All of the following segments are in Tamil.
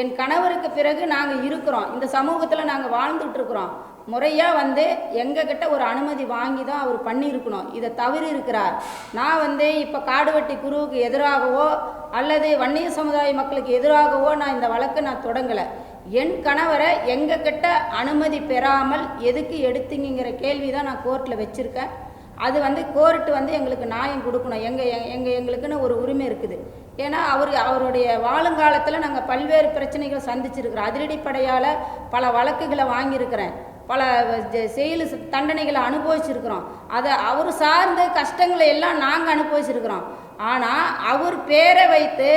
என் கணவருக்கு பிறகு நாங்கள் இருக்கிறோம். இந்த சமூகத்தில் நாங்கள் வாழ்ந்துட்டுருக்குறோம். முறையாக வந்து எங்ககிட்ட ஒரு அனுமதி வாங்கி தான் அவர் பண்ணியிருக்கணும். இதை தவறி இருக்கிறார் நான் வந்து இப்போ காடுவெட்டி குருவுக்கு எதிராகவோ அல்லது வன்னிய சமுதாய மக்களுக்கு எதிராகவோ நான் இந்த வழக்கை நான் தொடங்கலை. என் கணவரை எங்ககிட்ட அனுமதி பெறாமல் எதுக்கு எடுத்தீங்கிற கேள்வி தான் நான் கோர்ட்டில் வச்சுருக்கேன். அது வந்து கோர்ட்டு வந்து எங்களுக்கு நியாயம் கொடுக்கணும். எங்கள் எங்கள் எங்களுக்குன்னு ஒரு உரிமை இருக்குது. ஏன்னா அவர் அவருடைய வாழுங்காலத்தில் நாங்கள் பல்வேறு பிரச்சனைகள் சந்திச்சிருக்கிறோம். அதிரடிப்படையால் பல வழக்குகளை வாங்கியிருக்கிறேன். பல செயல் தண்டனைகளை அனுபவிச்சிருக்கிறோம். அதை அவர் சார்ந்த கஷ்டங்களை எல்லாம் நாங்கள் அனுபவிச்சிருக்கிறோம். ஆனால் அவர் பேரை வைத்து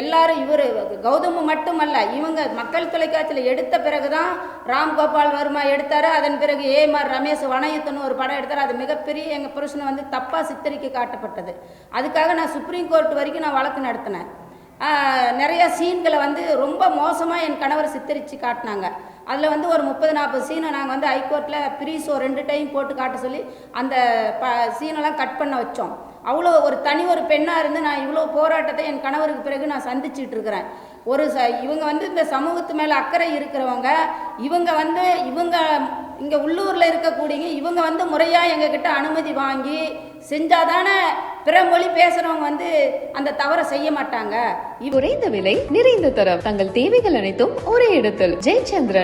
எல்லாரும் இவர் கௌதமு மட்டுமல்ல இவங்க மக்கள் தொலைக்காட்சியில் எடுத்த பிறகு தான் ராம்கோபால் வர்மா எடுத்தார். அதன் பிறகு ஏமார் ரமேஷ் வனயுத்தன்னு ஒரு படம் எடுத்தார். அது மிகப்பெரிய எங்கள் புருஷனை வந்து தப்பாக சித்தரிக்க காட்டப்பட்டது. அதுக்காக நான் சுப்ரீம் கோர்ட் வரைக்கும் நான் வழக்கு நடத்தினேன். நிறைய சீன்களை வந்து ரொம்ப மோசமாக என் கணவர் சித்தரித்து காட்டினாங்க. அதில் வந்து ஒரு முப்பது நாற்பது சீனை நாங்கள் வந்து ஹைகோர்ட்டில் ப்ரீஸோ ரெண்டு டைம் போட்டு காட்ட சொல்லி அந்த ப சீனெல்லாம் கட் பண்ண வச்சோம். அவ்வளோ ஒரு தனி ஒரு பெண்ணாக இருந்து நான் இவ்வளோ போராட்டத்தை என் கணவருக்கு பிறகு நான் சந்திச்சுட்டு இருக்கிறேன். ஒரு ச இவங்க வந்து இந்த சமூகத்து மேலே அக்கறை இருக்கிறவங்க இவங்க வந்து இவங்க இங்கே உள்ளூரில் இருக்கக்கூடியங்க இவங்க வந்து முறையாக எங்ககிட்ட அனுமதி வாங்கி செஞ்சாதானே பிற மொழி பேசுகிறவங்க வந்து அந்த தவறை செய்ய மாட்டாங்க. குறைந்த விலை நிறைந்த தரம். தங்கள் தேவைகள் அனைத்தும் ஒரே இடத்தில். ஜெயச்சந்திரன்.